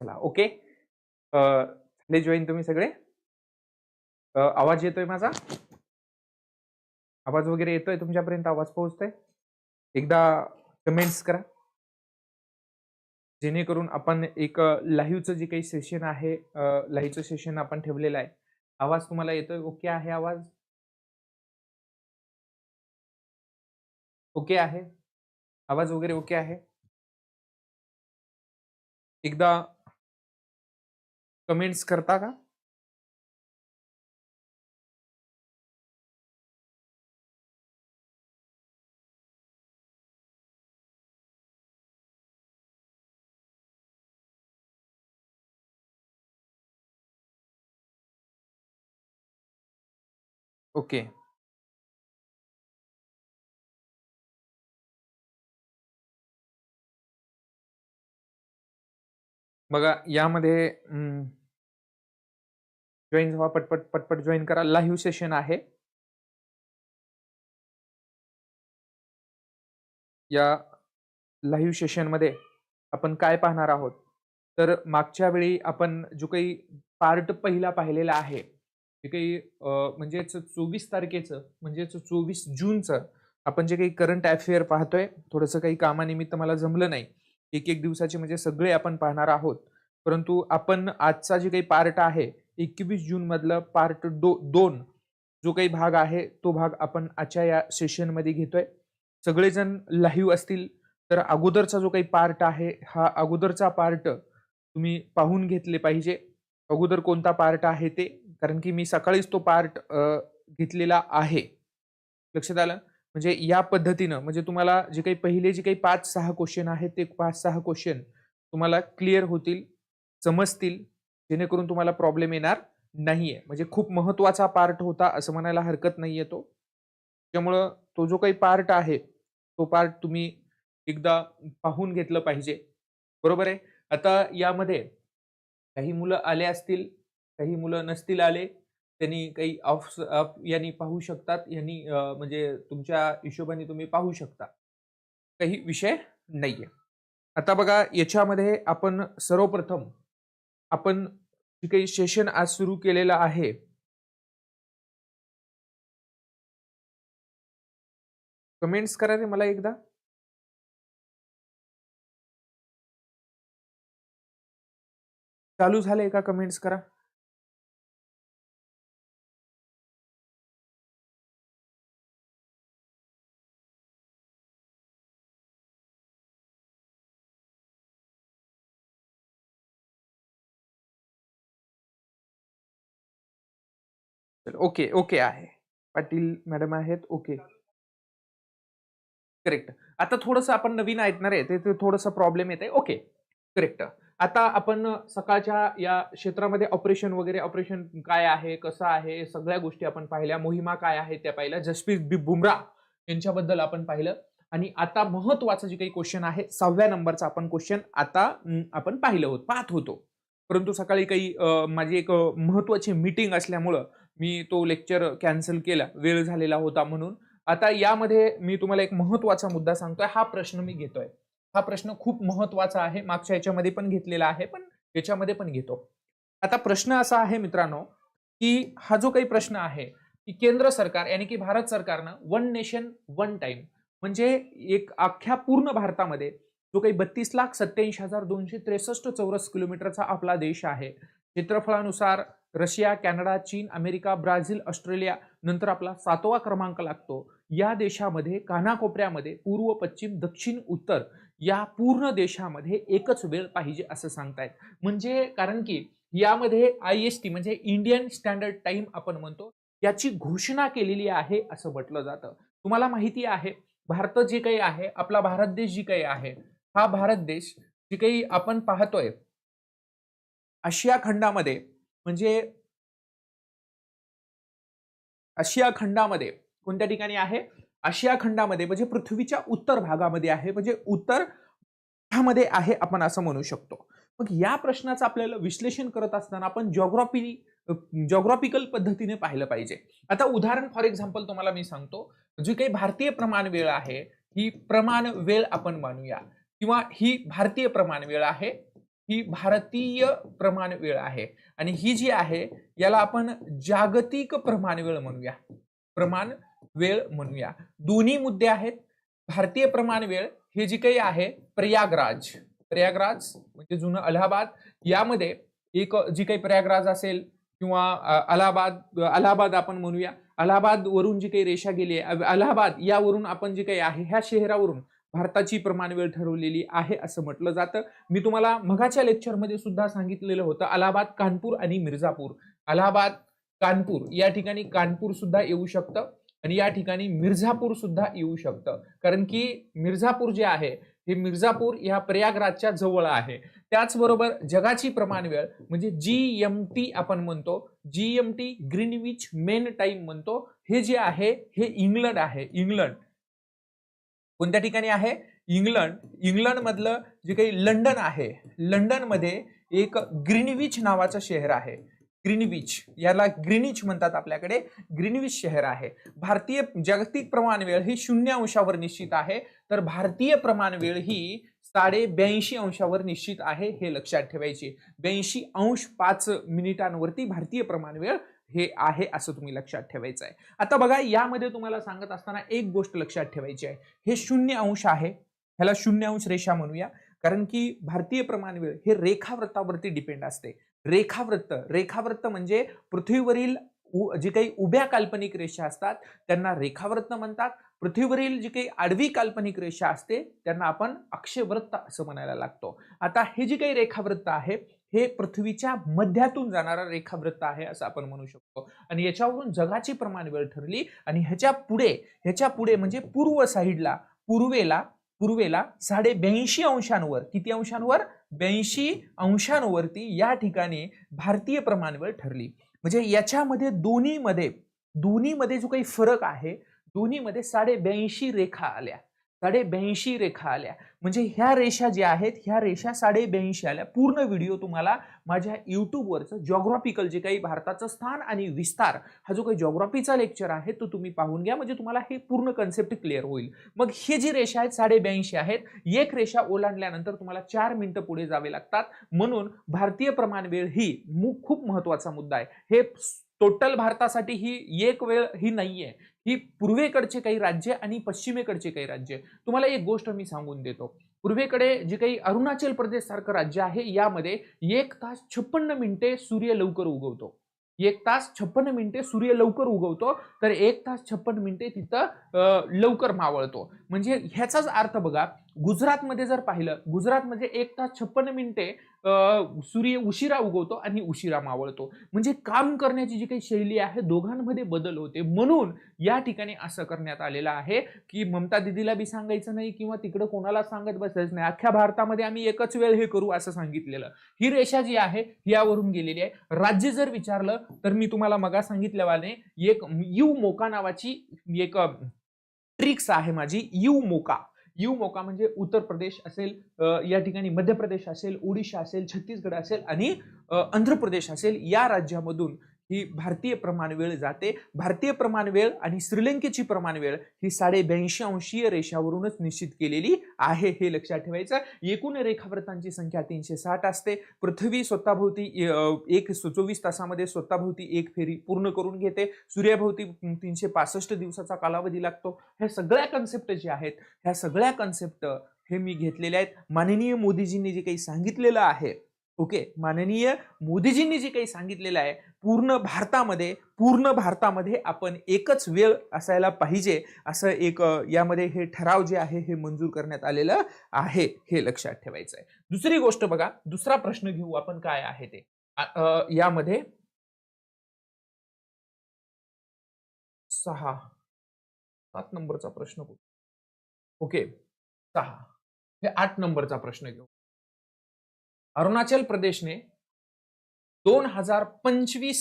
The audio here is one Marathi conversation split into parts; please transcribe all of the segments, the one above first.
चला ओके. झाले जॉईन तुम्ही सगळे. आवाज येतोय माझा? आवाज वगैरे येतोय तुमच्यापर्यंत? आवाज पोहोचतोय? एकदा कमेंट्स करा. जेणेकरून आपण एक लाईव्हचं जे काही सेशन आहे लाईव्हचं सेशन आपण ठेवलेलं आहे. आवाज तुम्हाला येतोय? ओके आहे आवाज? ओके आहे? आवाज वगैरे ओके आहे? एकदा कमेंट्स करता का ओके। बघा यामध्ये जॉईन व्हा पटपट पटपट जॉईन करा. लाईव्ह सेशन आहे. या लाईव्ह सेशनमध्ये आपण काय पाहणार आहोत? तर मागच्या वेळी आपण जो काही पार्ट पहिला पाहिलेला आहे जे काही म्हणजेच चोवीस तारखेचं म्हणजेच चोवीस जूनचं आपण जे काही करंट अफेअर पाहतोय थोडंसं काही कामानिमित्त मला जमलं नाही. एक एक दिवसाचे म्हणजे सगळे आपण पाहणार आहोत. परंतु आपण आजचा जे काही पार्ट आहे एकवीस जून मधलं पार्ट दो दोन जो काही भाग आहे तो भाग आपण आजच्या या सेशनमध्ये घेतोय. सगळेजण लाईव्ह असतील तर अगोदरचा जो काही पार्ट आहे हा अगोदरचा पार्ट तुम्ही पाहून घेतले पाहिजे. अगोदर कोणता पार्ट आहे ते? कारण की मी सकाळीच तो पार्ट घेतलेला आहे. लक्षात आलं? म्हणजे या पद्धतीनं म्हणजे तुम्हाला जे काही पहिले जे काही पाच सहा क्वेश्चन आहेत ते पाच सहा क्वेश्चन तुम्हाला क्लिअर होतील समजतील जेणेकरून तुम्हाला प्रॉब्लेम येणार नाहीये. म्हणजे खूप महत्त्वाचा पार्ट होता असं म्हणायला हरकत नाहीये तो. त्यामुळं तो जो काही पार्ट आहे तो पार्ट तुम्ही एकदा पाहून घेतलं पाहिजे. बरोबर आहे? आता यामध्ये काही मुलं आले असतील काही मुलं नसतील आले त्यांनी काही ऑफ अप यांनी पाहू शकतात यांनी म्हणजे तुमच्या हिशोबाने तुम्ही पाहू शकता. काही विषय नाहीये. आता बघा याच्यामध्ये आपण सर्वप्रथम आपण जे काही सेशन आज सुरू केलेलं आहे कमेंट्स करा रे मला एकदा. चालू झाले का कमेंट्स करा. ओके ओके आहे. पाटील मॅडम आहेत ओके. करेक्ट. आता थोडंसं आपण नवीन ऐकणार आहे ते थोडंसं प्रॉब्लेम येत आहे. Okay correct. आता आपण सकाळच्या या क्षेत्रामध्ये ऑपरेशन वगैरे ऑपरेशन काय आहे कसं आहे सगळ्या गोष्टी आपण पाहिल्या. मोहिमा काय आहे त्या पाहिल्या. जसप्रीत बी बुमराह यांच्याबद्दल आपण पाहिलं. आणि आता महत्वाचं जे काही क्वेश्चन आहे सहाव्या नंबरचा आपण क्वेश्चन आता आपण पाहिलं होत पाहत होतो. परंतु सकाळी काही माझी एक महत्वाची मीटिंग असल्यामुळं मी तो लेक्चर कॅन्सल केला. वेळ झालेला होता म्हणून. आता यामध्ये मी तुम्हाला एक महत्त्वाचा मुद्दा सांगतोय. हा प्रश्न मी घेतोय. हा प्रश्न खूप महत्त्वाचा आहे. मागच्या याच्यामध्ये पण घेतलेला आहे पण याच्यामध्ये पण घेतो. आता प्रश्न असा आहे मित्रांनो की हा जो काही प्रश्न आहे की केंद्र सरकार यानी की भारत सरकारनं वन नेशन वन टाइम म्हणजे एक अख्ख्या पूर्ण भारतामध्ये जो काही बत्तीस लाख सत्याऐंशी हजार दोनशे त्रेसष्ट चौरस किलोमीटरचा आपला देश आहे. क्षेत्रफळानुसार रशिया कॅनडा चीन अमेरिका ब्राझील ऑस्ट्रेलिया नंतर आपला सातवा क्रमांक लागतो. या देशामध्ये कानाकोपऱ्यामध्ये पूर्व पश्चिम दक्षिण उत्तर या पूर्ण देशामध्ये एकच वेळ पाहिजे असं सांगतायत. म्हणजे कारण की यामध्ये आय एस टी म्हणजे इंडियन स्टँडर्ड टाइम आपण म्हणतो याची घोषणा केलेली आहे असं म्हटलं जातं. तुम्हाला माहिती आहे भारत जे काही आहे आपला भारत देश जी काही आहे हा भारत देश जे काही आपण पाहतोय आशिया खंडामध्ये म्हणजे आशिया खंडामध्ये कोणत्या ठिकाणी आहे? आशिया खंडामध्ये म्हणजे पृथ्वीच्या उत्तर भागामध्ये आहे. म्हणजे उत्तरमध्ये आहे आपण असं म्हणू शकतो. मग या प्रश्नाचं आपल्याला विश्लेषण करत असताना आपण जॉग्रॉफी जॉग्रॉफिकल पद्धतीने पाहिलं पाहिजे. आता उदाहरण फॉर एक्झाम्पल तुम्हाला मी सांगतो. जी काही भारतीय प्रमाण वेळ आहे ही प्रमाण वेळ आपण मानूया. किंवा ही भारतीय प्रमाण वेळ आहे ही भारतीय प्रमाण वेळ आहे. आणि ही जी आहे याला आपण जागतिक प्रमाण वेळ म्हणूया. प्रमाण वेळ म्हणूया. दोन्ही मुद्दे आहेत. भारतीय प्रमाण वेळ हे जी काही आहे प्रयागराज. प्रयागराज म्हणजे जुनं अलाहाबाद. यामध्ये एक जी काही प्रयागराज असेल किंवा अलाहाबाद अलाहाबाद आपण म्हणूया. अलाहाबाद वरून जी काही रेषा गेली आहे अलाहाबाद यावरून आपण जे काही आहे ह्या शहरावरून भारताची प्रमाण वेळ ठरवलेली आहे असं म्हटलं जातं. मी तुम्हाला मगाच्या लेक्चरमध्ये सुद्धा सांगितलेलं होतं अलाहाबाद कानपूर आणि मिर्झापूर. अलाहाबाद कानपूर या ठिकाणी कानपूर सुद्धा येऊ शकतं आणि या ठिकाणी मिर्झापूर सुद्धा येऊ शकतं. कारण की मिर्झापूर जे आहे हे मिर्झापूर या प्रयागराजच्या जवळ आहे. त्याचबरोबर जगाची प्रमाण वेळ म्हणजे जी एम टी आपण म्हणतो G M T Greenwich mean time म्हणतो हे जे आहे हे इंग्लंड आहे. इंग्लंड. कोणत्या ठिकाणी आहे? इंग्लंड. इंग्लंडमधलं जे काही लंडन आहे लंडनमध्ये एक ग्रीनविच नावाचं शहर आहे. ग्रीनविच. याला ग्रीनिच म्हणतात आपल्याकडे. ग्रीनविच शहर आहे. भारतीय जागतिक प्रमाण वेळ ही शून्य अंशावर निश्चित आहे. तर भारतीय प्रमाण वेळ ही साडे ब्याऐंशी अंशावर निश्चित आहे हे लक्षात ठेवायचे. ब्याऐंशी अंश पाच मिनिटांवरती भारतीय प्रमाण वेळ हे आहे असं तुम्ही लक्षात ठेवायचं आहे. आता बघा यामध्ये तुम्हाला सांगत असताना एक गोष्ट लक्षात ठेवायची आहे. हे शून्य अंश आहे. ह्याला शून्य अंश रेषा म्हणूया. कारण की भारतीय प्रमाण वेळ हे रेखावृत्तावरती डिपेंड असते. रेखावृत्त रेखावृत्त म्हणजे पृथ्वीवरील उ- जे काही उभ्या काल्पनिक रेषा असतात त्यांना रेखावृत्त म्हणतात. पृथ्वीवरील जी काही आडवी काल्पनिक रेषा असते त्यांना आपण अक्षवृत्त असं म्हणायला लागतो. आता हे जे काही रेखावृत्त आहे हे पृथ्वीच्या मध्यातून जाणारा रेखावृत्त आहे असं आपण म्हणू शकतो. आणि याच्यावरून जगाची प्रमाण वेळ ठरली आणि ह्याच्या पुढे ह्याच्या पुढे म्हणजे पूर्व साईडला पूर्वेला पूर्वेला साडे ब्याऐंशी अंशांवर किती अंशांवर? ब्याऐंशी अंशांवरती या ठिकाणी भारतीय प्रमाण वेळ ठरली. म्हणजे याच्यामध्ये दोन्हीमध्ये दोन्हीमध्ये जो काही फरक आहे दोन्हीमध्ये साडे ब्याऐंशी रेखा आल्या. साडे ब्याऐंशी रेखा आल्या. म्हणजे ह्या रेषा ज्या आहेत ह्या रेषा साडे ब्याऐंशी आल्या. पूर्ण व्हिडिओ तुम्हाला माझ्या युट्यूबवरचं जॉग्रॉफिकल जे काही भारताचं स्थान आणि विस्तार हा जो काही जॉग्रॉफीचा लेक्चर आहे तो तुम्ही पाहून घ्या. म्हणजे तुम्हाला हे पूर्ण कन्सेप्ट क्लिअर होईल. मग हे जी रेषा आहेत साडे ब्याऐंशी आहेत एक रेषा ओलांडल्यानंतर तुम्हाला चार मिनिटं पुढे जावे लागतात. म्हणून भारतीय प्रमाण वेळ ही खूप महत्त्वाचा मुद्दा आहे. हे टोटल भारतासाठी ही एक वेळ ही नाहीये. ही पूर्वेकडचे काही राज्य आणि पश्चिमेकडचे काही राज्य. तुम्हाला एक गोष्ट मी सांगून देतो. पूर्वेकडे जे काही अरुणाचल प्रदेश सारखं राज्य आहे यामध्ये एक तास छप्पन्न मिनिटे सूर्य लवकर उगवतो. एक तास छप्पन्न मिनिटे सूर्य लवकर उगवतो तर एक तास छप्पन्न मिनिटे तिथं लवकर मावळतो. म्हणजे ह्याचाच अर्थ बघा गुजरातमध्ये जर पाहिलं गुजरातमध्ये एक तास छप्पन्न मिनिटे सूर्य उशिरा उगवतो आणि उशिरा मावळतो. म्हणजे काम करण्याची जी काही शैली आहे दोघांमध्ये बदल होते. म्हणून या ठिकाणी असं करण्यात आलेलं आहे की ममता दिदीला बी सांगायचं नाही किंवा तिकडं कोणाला सांगत बसायचं नाही. अख्ख्या भारतामध्ये आम्ही एकच वेळ हे करू असं सांगितलेलं. ही रेषा जी आहे यावरून गेलेली आहे. राज्य जर विचारलं तर मी तुम्हाला मगा सांगितल्यावाने एक यू मोका नावाची एक ट्रिक्स आहे माझी. You mocha. यू मोका म्हणजे उत्तर प्रदेश असेल या ठिकाणी मध्य प्रदेश असेल ओडिशा असेल छत्तीसगड असेल आणि आंध्र प्रदेश असेल या राज्यामधून ही भारतीय प्रमाण वेळ जाते. भारतीय प्रमाण वेळ आणि श्रीलंकेची प्रमाण वेळ ही साडे ब्याऐंशी अंशीय रेषावरूनच निश्चित केलेली आहे हे लक्षात ठेवायचं. एकूण रेखावृतांची संख्या तीनशे साठ असते. पृथ्वी स्वतःभोवती एक चोवीस तासामध्ये स्वतःभोवती एक फेरी पूर्ण करून घेते. सूर्याभोवती तीनशे पासष्ट दिवसाचा कालावधी लागतो. ह्या सगळ्या कन्सेप्ट जे आहेत ह्या सगळ्या कन्सेप्ट हे मी घेतलेले आहेत. माननीय मोदीजींनी जे काही सांगितलेलं आहे ओके? माननीय मोदीजींनी जे काही सांगितलेलं आहे पूर्ण भारतामध्ये पूर्ण भारतामध्ये आपण एकच वेळ असायला पाहिजे असं एक यामध्ये हे ठराव जे आहे हे मंजूर करण्यात आलेलं आहे हे लक्षात ठेवायचं आहे दुसरी गोष्ट बघा दुसरा प्रश्न घेऊ आपण काय आहे ते. यामध्ये सहा. सात नंबरचा प्रश्न ओके सहा. हे आठ नंबरचा प्रश्न घेऊ. अरुणाचल प्रदेशने दोन हजार पंचवीस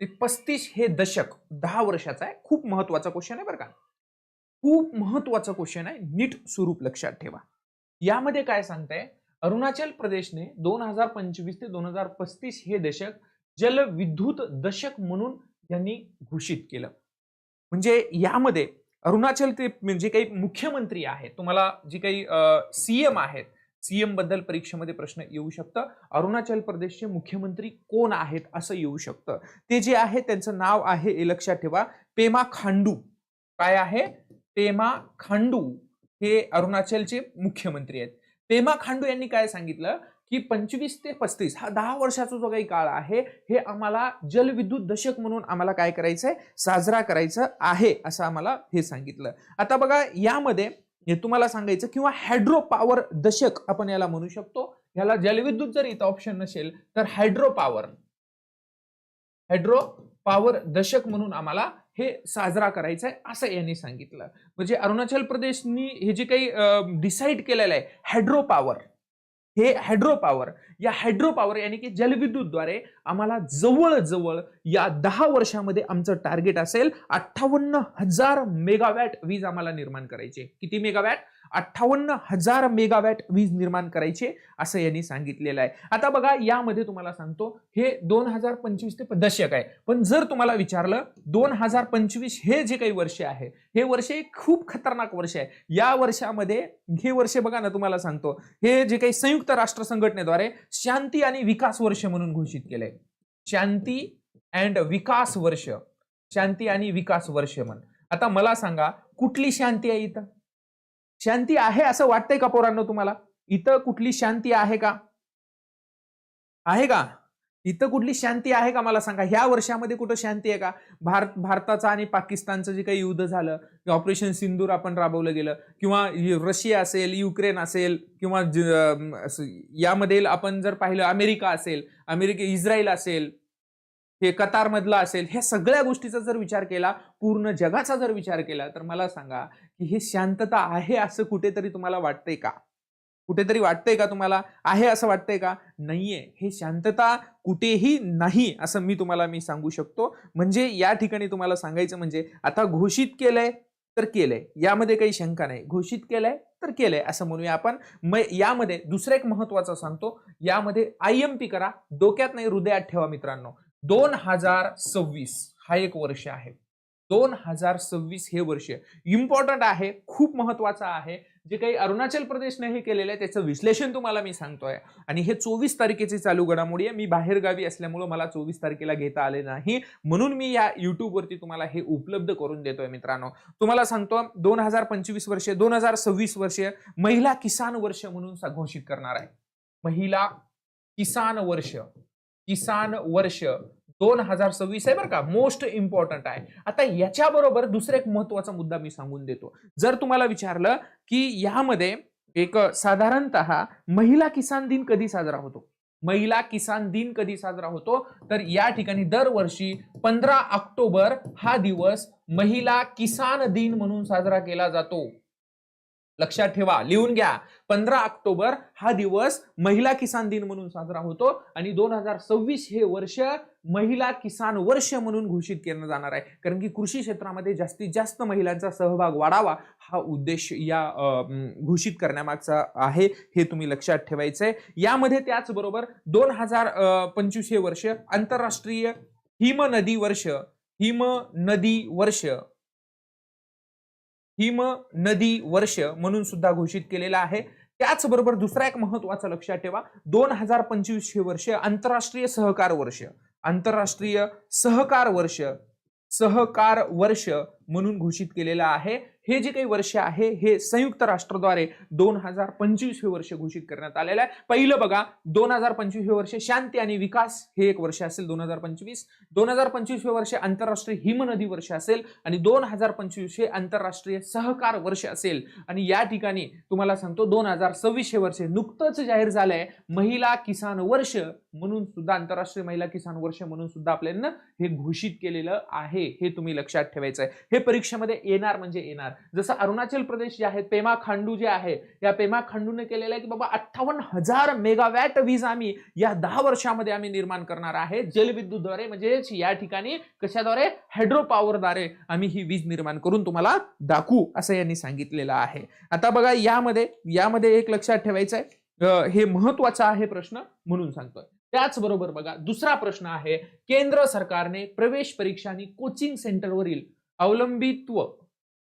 ते पस्तीस हे दशक दहा वर्षाचा आहे खूप महत्त्वाचा क्वेश्चन आहे बरं का. खूप महत्त्वाचा क्वेश्चन आहे नीट स्वरूप लक्षात ठेवा. यामध्ये काय सांगताय? अरुणाचल प्रदेशने दोन हजार पंचवीस ते दोन हजार पस्तीस हे दशक जलविद्युत दशक म्हणून यांनी घोषित केलं. म्हणजे यामध्ये अरुणाचल ते जे काही मुख्यमंत्री आहेत तुम्हाला जे काही सीएम आहेत सीएमबद्दल परीक्षेमध्ये प्रश्न येऊ शकतं. अरुणाचल प्रदेशचे मुख्यमंत्री कोण आहेत असं येऊ शकतं. ते जे आहे त्यांचं नाव आहे हे लक्षात ठेवा. पेमा खांडू. काय आहे? पेमा खांडू हे अरुणाचलचे मुख्यमंत्री आहेत. पेमा खांडू यांनी काय सांगितलं? की पंचवीस ते पस्तीस हा दहा वर्षाचा जो काही काळ आहे हे आम्हाला जलविद्युत दशक म्हणून आम्हाला काय करायचंय? साजरा करायचं आहे असं आम्हाला हे सांगितलं. आता बघा यामध्ये तुम्हाला सांगायचं किंवा हायड्रो पॉवर दशक आपण याला म्हणू शकतो. याला जलविद्युत जर इथं ऑप्शन नसेल तर हायड्रो पॉवर हायड्रो पॉवर दशक म्हणून आम्हाला हे साजरा करायचं आहे असं यांनी सांगितलं. म्हणजे अरुणाचल प्रदेशनी हे जे काही डिसाईड केलेलं आहे हायड्रो पॉवर हे हायड्रो पॉवर या हायड्रो पॉवर यानी की जलविद्युतद्वारे आम्हाला जवळजवळ या दहा वर्षामध्ये आमचं टार्गेट असेल अठ्ठावन्न हजार मेगावॅट वीज आम्हाला निर्माण करायची किती मेगावॅट अठ्ठावन्न हजार मेगावॅट वीज निर्माण करायचे असं यांनी सांगितलेलं आहे. आता बघा यामध्ये तुम्हाला सांगतो हे दोन हजार पंचवीस ते दशक आहे. पण जर तुम्हाला विचारलं दोन हजार पंचवीस हे जे काही वर्ष आहे हे वर्ष एक खूप खतरनाक वर्ष आहे. या वर्षामध्ये हे वर्ष बघा ना तुम्हाला सांगतो हे जे काही संयुक्त राष्ट्र संघटनेद्वारे शांती आणि विकास वर्ष म्हणून घोषित केलंय. शांती अँड विकास वर्ष. शांती आणि विकास वर्ष म्हण. आता मला सांगा कुठली शांती आहे इथं? शांती आहे असं वाटतंय का पोरांनो तुम्हाला? इथं कुठली शांती आहे का? आहे का? इथं कुठली शांती आहे का मला सांगा? ह्या वर्षामध्ये कुठं शांती आहे का? भारत भारताचं आणि पाकिस्तानचं जे काही युद्ध झालं ऑपरेशन सिंदूर आपण राबवलं गेलं किंवा रशिया असेल युक्रेन असेल किंवा यामध्ये आपण जर पाहिलं अमेरिका असेल अमेरिके इस्रायल असेल हे कतारमधला असेल ह्या सगळ्या गोष्टीचा जर विचार केला पूर्ण जगाचा जर विचार केला तर मला सांगा की हे शांतता आहे असं कुठेतरी तुम्हाला वाटतंय का? कुठेतरी वाटतंय का तुम्हाला? आहे असं वाटतंय का? नाहीये. हे शांतता कुठेही नाही असं मी तुम्हाला मी सांगू शकतो. म्हणजे या ठिकाणी तुम्हाला सांगायचं म्हणजे आता घोषित केलंय तर केलंय. यामध्ये काही शंका नाही. घोषित केलंय तर केलंय असं म्हणूया आपण. म यामध्ये दुसरं एक महत्वाचं सांगतो. यामध्ये आय एम पी करा. डोक्यात नाही हृदयात ठेवा मित्रांनो. दोन हजार सव्वीस हा एक वर्ष आहे. दोन हजार सव्वीस हे वर्ष इम्पॉर्टंट आहे खूप महत्वाचं आहे. जे काही अरुणाचल प्रदेशने हे केलेलं आहे त्याचं विश्लेषण तुम्हाला मी सांगतोय. आणि हे चोवीस तारखेची चालू घडामोडी आहे. मी बाहेरगावी असल्यामुळं मला चोवीस तारखेला घेता आले नाही. म्हणून मी या युट्यूबवरती तुम्हाला हे उपलब्ध करून देतोय मित्रांनो. तुम्हाला सांगतो दोन हजार पंचवीस वर्ष दोन हजार सव्वीस वर्ष महिला किसान वर्ष म्हणून घोषित करणार आहे. महिला किसान वर्ष. किसान वर्ष दोन हजार सव्वीस आहे बरं का मोस्ट इम्पॉर्टंट आहे. आता याच्याबरोबर दुसरा एक महत्त्वाचा मुद्दा मी सांगून देतो. जर तुम्हाला विचारलं की यामध्ये एक साधारणत महिला किसान दिन कधी साजरा होतो? महिला किसान दिन कधी साजरा होतो? तर या ठिकाणी दरवर्षी पंधरा ऑक्टोबर हा दिवस महिला किसान दिन म्हणून साजरा केला जातो. लक्षात ठेवा लिहून घ्या. पंधरा ऑक्टोबर हा दिवस महिला किसान दिन म्हणून साजरा होतो आणि दोन हजार सव्वीस हे वर्ष महिला किसान वर्ष म्हणून घोषित केलं जाणार आहे. कारण की कृषी क्षेत्रामध्ये जास्तीत जास्त महिलांचा सहभाग वाढावा हा उद्देश या घोषित करण्यामागचा आहे हे तुम्ही लक्षात ठेवायचंय. यामध्ये त्याचबरोबर दोन हजार पंचवीस हे वर्ष आंतरराष्ट्रीय हिम नदी वर्ष हिम नदी वर्ष हिम नदी वर्ष म्हणून सुद्धा घोषित केलेला आहे. त्याचबरोबर दुसरा एक महत्त्वाचा लक्षात ठेवा दोन हजार पंचवीस हे वर्ष आंतरराष्ट्रीय सहकार वर्ष. आंतरराष्ट्रीय सहकार वर्ष सहकार वर्ष म्हणून घोषित केलेलं आहे. हे जे काही वर्ष आहे हे संयुक्त राष्ट्रद्वारे दोन हजार पंचवीस हे वर्ष घोषित करण्यात आलेलं आहे. पहिलं बघा दोन हजार पंचवीस हे वर्ष शांती आणि विकास हे एक वर्ष असेल दोन हजार पंचवीस. दोन हजार पंचवीस हे वर्ष आंतरराष्ट्रीय हिमनदी वर्ष असेल आणि दोन हजार पंचवीस हे आंतरराष्ट्रीय सहकार वर्ष असेल. आणि या ठिकाणी तुम्हाला सांगतो दोन हजार सव्वीस हे वर्ष नुकतंच जाहीर झालंय महिला किसान वर्ष. म्हणून सुद्धा आंतरराष्ट्रीय महिला किसान वर्ष म्हणून सुद्धा आपल्याला हे घोषित केलेलं आहे हे तुम्ही लक्षात ठेवायचं आहे. हे परीक्षेमध्ये येणार म्हणजे येणार. जसं अरुणाचल प्रदेश जे आहेत पेमा खांडू जे आहे या पेमा खांडूने केलेलं आहे की बाबा अठ्ठावन्न हजार मेगावॅट वीज आम्ही या दहा वर्षामध्ये आम्ही निर्माण करणार आहे. जलविद्युतद्वारे म्हणजेच या ठिकाणी कशाद्वारे? हायड्रो पॉवरद्वारे आम्ही ही वीज निर्माण करून तुम्हाला दाखवू असं यांनी सांगितलेलं आहे. आता बघा यामध्ये यामध्ये एक लक्षात ठेवायचं आहे. हे महत्त्वाचा आहे प्रश्न म्हणून सांगतोय. त्याचबरोबर बघा दुसरा प्रश्न आहे केंद्र सरकारने प्रवेश परीक्षा आणि कोचिंग सेंटरवरील अवलंबित्व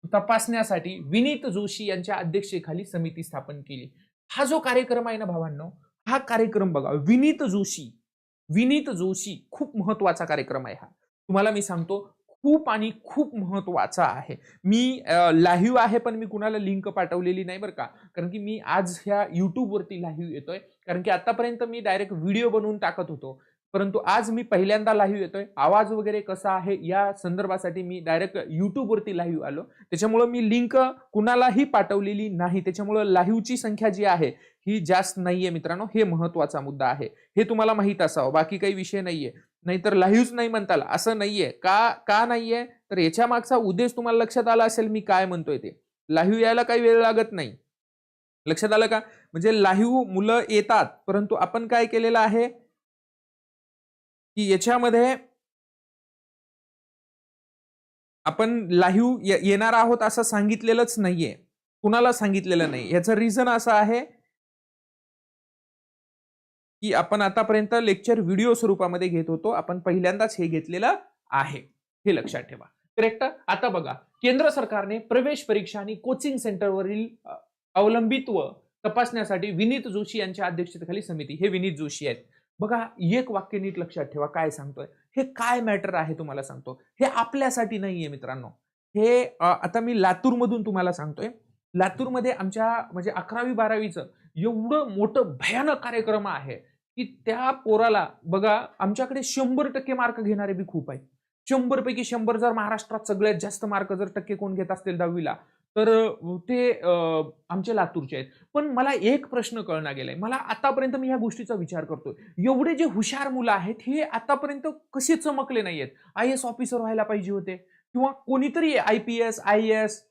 तपासण्यासाठी विनीत जोशी यांच्या अध्यक्षतेखाली समिती स्थापन केली. हा जो कार्यक्रम आहे ना भावांनो हा कार्यक्रम बघा विनीत जोशी विनीत जोशी खूप महत्त्वाचा कार्यक्रम आहे हा. तुम्हाला मी सांगतो खूप आणि खूप महत्त्वाचा आहे. मी लाईव्ह आहे पण मी कुणाला लिंक पाठवलेली नाही बरं का? कारण की मी आज ह्या यूट्यूबवरती लाईव्ह येतोय. कारण की आतापर्यंत मी डायरेक्ट व्हिडिओ बनवून टाकत होतो. परंतु आज मी पहिल्यांदा लाईव्ह येतोय. आवाज वगैरे कसा आहे या संदर्भासाठी मी डायरेक्ट यूट्यूबवरती लाईव्ह आलो. त्याच्यामुळं मी लिंक कुणालाही पाठवलेली नाही. त्याच्यामुळं लाईव्हची संख्या जी आहे ही जास्त नाहीये मित्रांनो. हे महत्त्वाचा मुद्दा आहे. हे तुम्हाला माहीत असावं. बाकी काही विषय नाहीये. नाहीतर लाईव्हच नाही म्हणता आला असं नाहीये. का का नाहीये? तर याच्या मागचा उद्देश तुम्हाला लक्षात आला असेल मी काय म्हणतोय ते. लाईव्ह यायला काही वेळ लागत नाही. लक्षात आलं का? म्हणजे लाईव्ह मुलं येतात परंतु आपण काय केलेलं आहे? की याच्यामध्ये आपण लाईव्ह येणार आहोत असं सांगितलेलंच नाहीये. कुणाला सांगितलेलं नाही. याचं रिझन असं आहे की आपण आतापर्यंत लेक्चर व्हिडिओ स्वरूपामध्ये घेत होतो. आपण पहिल्यांदाच हे घेतलेलं आहे. हे लक्षात ठेवा. करेक्ट आता बघा. केंद्र सरकारने प्रवेश परीक्षा आणि कोचिंग सेंटरवरील अवलंबित्व तपासण्यासाठी विनीत जोशी यांच्या अध्यक्षतेखाली समिती. हे विनीत जोशी आहेत. बघा एक वाक्य नीट लक्षात ठेवा. काय सांगतोय? हे काय मॅटर आहे तुम्हाला सांगतो. हे आपल्यासाठी नाहीये मित्रांनो. हे आता मी लातूरमधून तुम्हाला सांगतोय. लातूरमध्ये आमच्या म्हणजे अकरावी बारावीचं एवढं मोठं भयानक कार्यक्रम आहे. की त्या पोराला बघा आमच्याकडे शंभर टक्के मार्क घेणारे बी खूप आहेत. शंभर पैकी शंभर जर महाराष्ट्रात सगळ्यात जास्त मार्क जर टक्के कोण घेत असतील दहावीला तर ते आमचे लातूरचे आहेत. पण मला एक प्रश्न कळना गेलाय. मला आतापर्यंत मी ह्या गोष्टीचा विचार करतोय. एवढे जे हुशार मुलं आहेत हे आतापर्यंत कसे चमकले नाहीयेत? आय एस ऑफिसर व्हायला पाहिजे होते. किंवा कोणीतरी I P S I S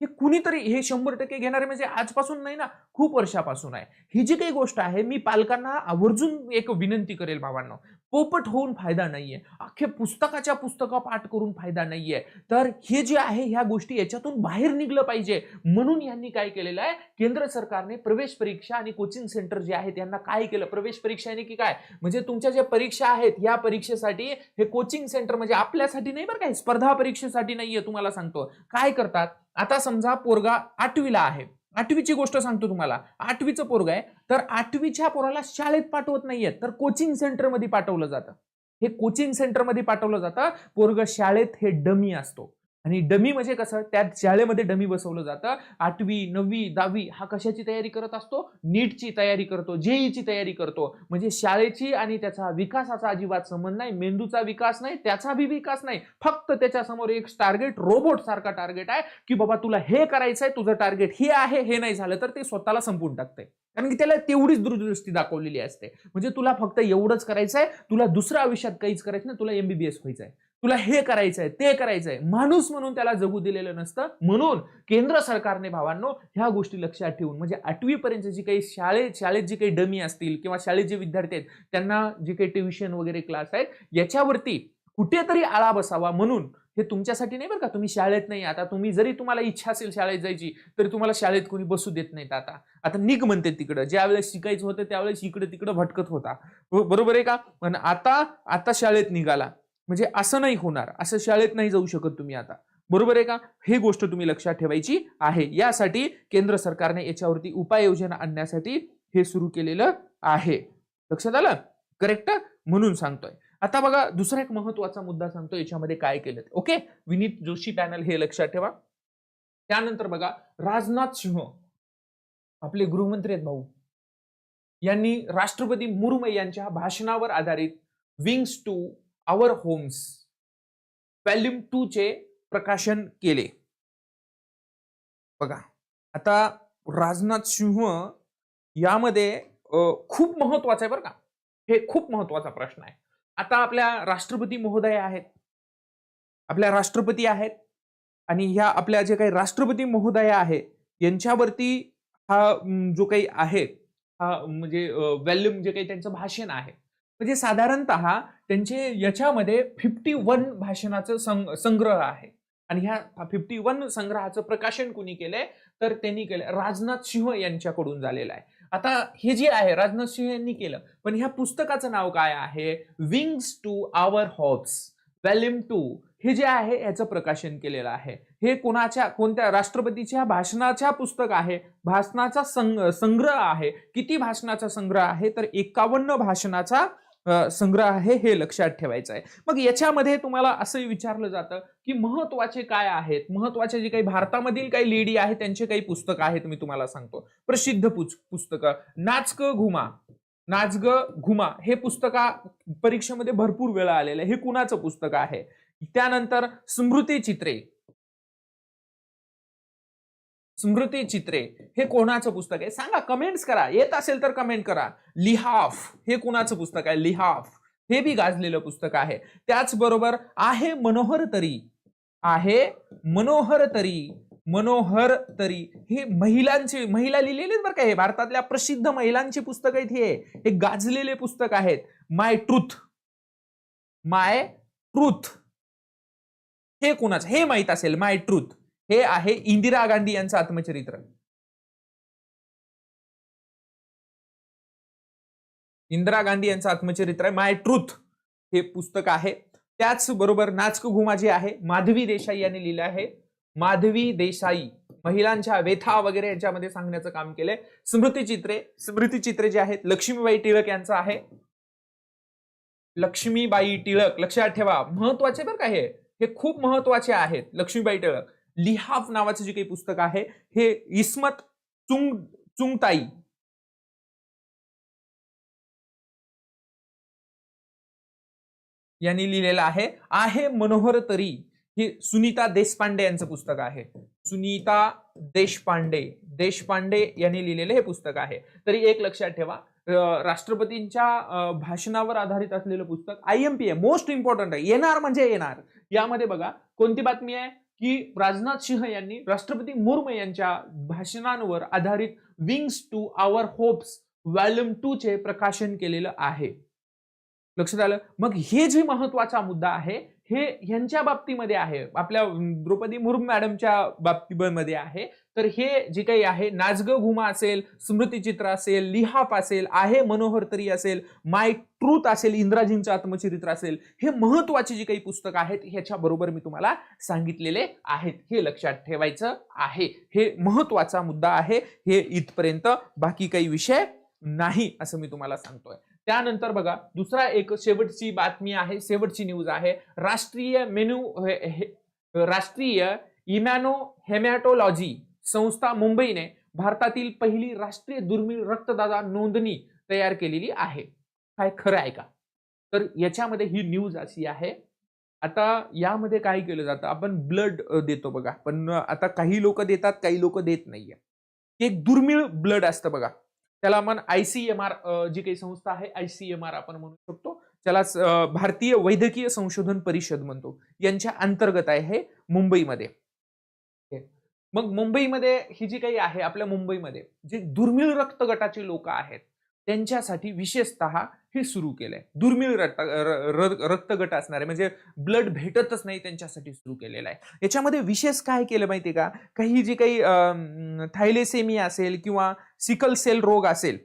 हे कुणीतरी हे शंभर टक्के घेणारे म्हणजे आजपासून नाही ना खूप वर्षापासून आहे. ही जी काही गोष्ट आहे मी पालकांना आवर्जून एक विनंती करेल बाबांना. पोपट होऊन फायदा नाहीये. अख्खे पुस्तकाच्या पुस्तकं पाठ करून फायदा नाहीये. तर हे जे आहे ह्या गोष्टी याच्यातून बाहेर निघलं पाहिजे. म्हणून यांनी काय केलेलं आहे? केंद्र सरकारने प्रवेश परीक्षा आणि कोचिंग सेंटर जे आहेत यांना काय केलं? प्रवेश परीक्षा की काय? म्हणजे तुमच्या ज्या परीक्षा आहेत या परीक्षेसाठी हे कोचिंग सेंटर म्हणजे आपल्यासाठी नाही बरं काय स्पर्धा परीक्षेसाठी नाहीये तुम्हाला सांगतो. काय करतात? आता समजा पोरगा आठवीला आहे. आठवीची गोष्ट सांगतो तुम्हाला. आठवीचं पोरग आहे. तर आठवीच्या पोराला शाळेत पाठवत नाहीये तर कोचिंग सेंटरमध्ये पाठवलं जातं. हे कोचिंग सेंटरमध्ये पाठवलं जातं. पोरग शाळेत हे डमी असतो. आणि डमी म्हणजे कसं? त्या शाळेमध्ये डमी बसवलं जातं. आठवी नववी दहावी हा कशाची तयारी करत असतो? नीटची तयारी करतो जेईची तयारी करतो. म्हणजे शाळेची आणि त्याचा विकासाचा अजिबात संबंध नाही. मेंदूचा विकास नाही त्याचा बी विकास नाही. फक्त त्याच्यासमोर एक टार्गेट रोबोट सारखा टार्गेट आहे की बाबा तुला हे करायचंय तुझं टार्गेट हे आहे हे नाही झालं तर ते स्वतःला संपून टाकतंय. कारण की त्याला तेवढीच दूरदृष्टी दाखवलेली असते. म्हणजे तुला फक्त एवढंच करायचंय तुला दुसऱ्या आयुष्यात काहीच करायचं नाही तुला एमबीबीएस आहे तुला हे करायचंय ते करायचंय. माणूस म्हणून त्याला जगू दिलेलं नसतं. म्हणून केंद्र सरकारने भावांनो ह्या गोष्टी लक्षात ठेवून म्हणजे आठवीपर्यंत जी काही शाळेत शाळेत जी काही डमी असतील किंवा शाळेत जे विद्यार्थी आहेत त्यांना जे काही ट्युशन वगैरे क्लास आहेत याच्यावरती कुठेतरी आळा बसावा म्हणून हे तुमच्यासाठी नाही बरं का. तुम्ही शाळेत नाही आता तुम्ही जरी तुम्हाला इच्छा असेल शाळेत जायची तरी तुम्हाला शाळेत कोणी बसू देत नाहीत आता. आता निघ म्हणते तिकडं. ज्या वेळेस शिकायचं होतं त्यावेळेस इकडे तिकडं भटकत होता. बरोबर आहे का? पण आता आता शाळेत निघाला. म्हणजे असं नाही होणार असं शाळेत नाही जाऊ शकत तुम्ही आता. बरोबर आहे का? हे गोष्ट तुम्ही लक्षात ठेवायची आहे. यासाठी केंद्र सरकारने याच्यावरती उपाययोजना आणण्यासाठी हे सुरू केलेलं आहे. लक्षात आलं? करेक्ट म्हणून सांगतोय. आता बघा दुसरा एक महत्त्वाचा मुद्दा सांगतो याच्यामध्ये काय केलं ओके विनीत जोशी पॅनल हे लक्षात ठेवा. त्यानंतर बघा राजनाथ सिंह आपले गृहमंत्री आहेत भाऊ. यांनी राष्ट्रपती मुर्मू यांच्या भाषणावर आधारित wings to our homes volume two चे प्रकाशन केले. बघा आता राजनाथ सिंह यामध्ये खूप महत्वाचं आहे बरं का. हे खूप महत्त्वाचा प्रश्न आहे. आता आपल्या राष्ट्रपती महोदय आहेत. आपल्या राष्ट्रपती आहेत. आणि ह्या आपल्या जे काही राष्ट्रपती महोदय आहे यांच्यावरती हा जो काही आहे हा म्हणजे व्हॅल्यूम जे काही त्यांचं भाषण आहे म्हणजे साधारणत त्यांचे याच्यामध्ये फिफ्टी वन भाषणाचं संग्रह आहे. आणि ह्या फिफ्टी वन संग्रहाचं प्रकाशन कुणी केलंय? तर त्यांनी केलं राजनाथ सिंह यांच्याकडून झालेलं आहे. आता हे जे आहे राजनाथ सिंह यांनी केलं. पण ह्या पुस्तकाचं नाव काय आहे? Wings to our hopes volume two हे जे आहे याचं प्रकाशन केलेलं आहे. हे कोणाच्या कोणत्या राष्ट्रपतीच्या भाषणाच्या पुस्तक आहे? भाषणाचा संग संग्रह आहे. किती भाषणाचा संग्रह आहे? तर एकावन्न भाषणाचा संग्रह आहे हे लक्षात ठेवायचं आहे. मग याच्यामध्ये तुम्हाला असंही विचारलं जातं की महत्त्वाचे काय आहेत? महत्त्वाचे जे काही भारतामधील काही लेडी आहेत त्यांचे काही पुस्तकं आहेत मी तुम्हाला सांगतो. प्रसिद्ध पुच पुस्तकं. नाचक घुमा. नाचग घुमा. हे पुस्तका परीक्षेमध्ये भरपूर वेळा आलेलं आहे हे कुणाचं पुस्तक आहे? त्यानंतर स्मृती चित्रे. स्मृती चित्रे हे कोणाचं पुस्तक आहे? सांगा कमेंट्स करा. येत असेल तर कमेंट करा. लिहाफ हे कुणाचं पुस्तक आहे? लिहाफ. हे बी गाजलेलं पुस्तक आहे. त्याचबरोबर आहे मनोहर तरी. आहे मनोहर तरी. मनोहर तरी. हे महिलांचे महिला लिहिलेले बरं का हे. भारतातल्या प्रसिद्ध महिलांची पुस्तक आहेत हे. हे गाजलेले पुस्तक आहेत. My truth. My truth. हे कुणाचं? हे माहीत असेल. My truth. हे आहे इंदिरा गांधी यांचं आत्मचरित्र. इंदिरा गांधी यांचं आत्मचरित्र आहे माय ट्रूथ हे पुस्तक आहे. त्याचबरोबर नाचक घुमा जे आहे माधवी देसाई यांनी लिहिलं आहे. माधवी देसाई महिलांच्या व्यथा वगैरे यांच्यामध्ये सांगण्याचं काम केलंय. स्मृतीचित्रे स्मृतीचित्रे जे आहेत लक्ष्मीबाई टिळक यांचं आहे. लक्ष्मीबाई टिळक लक्षात ठेवा महत्त्वाचे बरं काय हे खूप महत्त्वाचे आहेत लक्ष्मीबाई टिळक. लिहाफ नावाचं जे काही पुस्तक आहे हे इस्मत चुंग चुंगताई. यांनी लिहिलेलं आहे आहे मनोहर तरी. हे सुनीता देशपांडे यांचं पुस्तक आहे. सुनीता देशपांडे देशपांडे यांनी लिहिलेलं हे पुस्तक आहे. तरी एक लक्षात ठेवा राष्ट्रपतींच्या भाषणावर आधारित असलेलं पुस्तक आय एम पी आहे मोस्ट इम्पॉर्टंट आहे. येणार म्हणजे येणार. यामध्ये बघा कोणती बातमी आहे? की राजनाथ सिंह यांनी राष्ट्रपती मुर्मू यांच्या भाषणांवर आधारित wings to our hopes volume two चे प्रकाशन केलेलं आहे. लक्षात आलं? मग हे जे महत्त्वाचा मुद्दा आहे हे ह्यांच्या बाबतीमध्ये आहे. आपल्या द्रौपदी मुर्मू मॅडमच्या बाबतीमध्ये आहे. तर हे जे काही आहे नाजग घुमा असेल स्मृतीचित्र असेल लिहाप असेल आहे मनोहर तरी असेल माय ट्रूथ असेल इंद्राजींचं आत्मचरित्र असेल हे महत्वाची जी काही पुस्तकं आहेत ह्याच्या बरोबर मी तुम्हाला सांगितलेले आहेत. हे लक्षात ठेवायचं आहे. हे महत्त्वाचा मुद्दा आहे. हे इथपर्यंत बाकी काही विषय नाही असं मी तुम्हाला सांगतोय. त्यानंतर बघा दुसरा एक शेवटची बातमी आहे शेवटची न्यूज आहे. राष्ट्रीय मेन्यू राष्ट्रीय इमॅनो हेमॅटोलॉजी संस्था मुंबईने भारतातील पहिली राष्ट्रीय दुर्मिळ रक्तदाता नोंदणी तयार केलेली आहे. काय खरं आहे का? तर याच्यामध्ये ही न्यूज अशी आहे. आता यामध्ये काय केलं जातं? आपण ब्लड देतो बघा. पण आता काही लोक देतात काही लोक देत नाहीये. एक दुर्मिळ ब्लड असतं बघा. त्याला आपण आयसीएमआर जी काही संस्था आहे आयसीएमआर आपण म्हणू शकतो. त्याला भारतीय वैद्यकीय संशोधन परिषद म्हणतो. यांच्या अंतर्गत आहे हे मुंबईमध्ये. मग मुंबईमध्ये ही जी काही आहे आपल्या मुंबईमध्ये जे दुर्मिळ रक्त गटाचे लोक आहेत त्यांच्यासाठी विशेषतः हे सुरू केलंय. दुर्मिळ रक्त रक्तगट असणारे म्हणजे ब्लड भेटतच नाही त्यांच्यासाठी सुरू केलेलं आहे. याच्यामध्ये विशेष काय केलं माहितीये का? काही जे काही थायलेसेमिया असेल किंवा सिकल सेल रोग असेल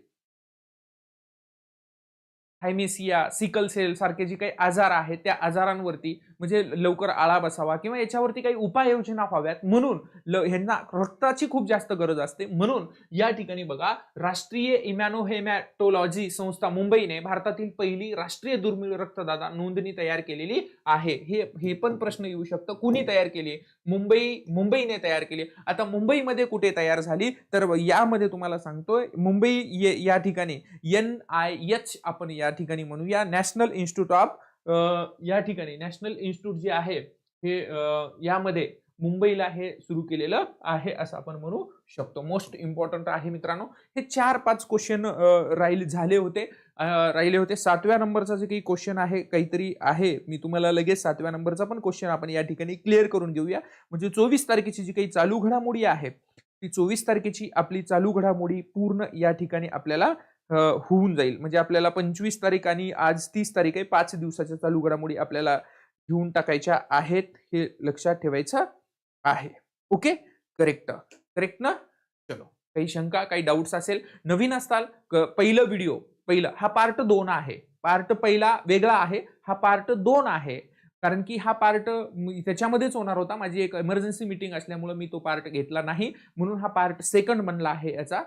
हायमेसिया सिकल सेल सारखे जे काही आजार आहेत त्या आजारांवरती म्हणजे लवकर आळा बसावा किंवा याच्यावरती काही उपाययोजना व्हाव्यात. म्हणून ल- ह्यांना रक्ताची खूप जास्त गरज असते. म्हणून या ठिकाणी बघा राष्ट्रीय इमॅनोहेमॅटोलॉजी संस्था मुंबईने भारतातील पहिली राष्ट्रीय दुर्मिळ रक्तदाता नोंदणी तयार केलेली आहे. हे हे पण प्रश्न येऊ शकतं. कुणी तयार केली मुंबई मुंबईने तयार केली. आता मुंबईमध्ये कुठे तयार झाली? तर यामध्ये तुम्हाला सांगतोय मुंबई ये- या ठिकाणी एन आय एच आपण या ठिकाणी म्हणूया. नॅशनल इन्स्टिट्यूट ऑफ या ठिकाणी नॅशनल इन्स्टिट्यूट जे आहे हे यामध्ये मुंबईला हे सुरू केलेलं आहे असं आपण म्हणू शकतो. मोस्ट इम्पॉर्टंट आहे मित्रांनो. हे चार पाच क्वेश्चन राहील झाले होते. राहिले होते. सातव्या नंबरचा जे काही क्वेश्चन आहे काहीतरी आहे मी तुम्हाला लगेच सातव्या नंबरचा पण क्वेश्चन आपण या ठिकाणी क्लिअर करून घेऊया. म्हणजे चोवीस तारखेची जी काही चालू घडामोडी आहे ती चोवीस तारखेची आपली चालू घडामोडी पूर्ण या ठिकाणी आपल्याला होऊन जाईल. म्हणजे आपल्याला पंचवीस तारीख आणि आज तीस तारीख आहे पाच दिवसाच्या चालू घडामोडी आपल्याला घेऊन टाकायच्या आहेत हे लक्षात ठेवायचं आहे. ओके? करेक्ट करेक्ट ना? चलो. काही शंका काही डाऊट्स असेल नवीन असताल क- पहिलं व्हिडिओ पहिलं. हा पार्ट दोन आहे. पार्ट पहिला वेगळा आहे. हा पार्ट दोन आहे. कारण की हा पार्ट त्याच्यामध्येच होणार होता. माझी एक इमर्जन्सी मीटिंग असल्यामुळे मी तो पार्ट घेतला नाही. म्हणून हा पार्ट सेकंड बनला आहे याचा.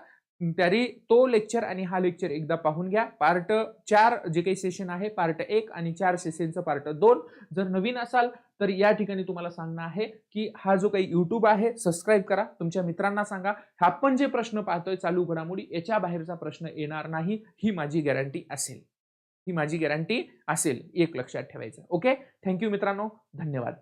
तरी तो लेक्चर आणि हा लेक्चर एकदा पाहून घ्या. पार्ट चार जे काही सेशन आहे पार्ट एक आणि चार सेशनचं पार्ट दोन. जर नवीन असाल तर या ठिकाणी तुम्हाला सांगणं आहे की हा जो काही युट्यूब आहे सबस्क्राईब करा. तुमच्या मित्रांना सांगा आपण जे प्रश्न पाहतोय चालू घडामोडी याच्या बाहेरचा प्रश्न येणार नाही ही माझी गॅरंटी असेल. ही माझी गॅरंटी असेल. एक लक्षात ठेवायचं. ओके थँक्यू मित्रांनो. धन्यवाद.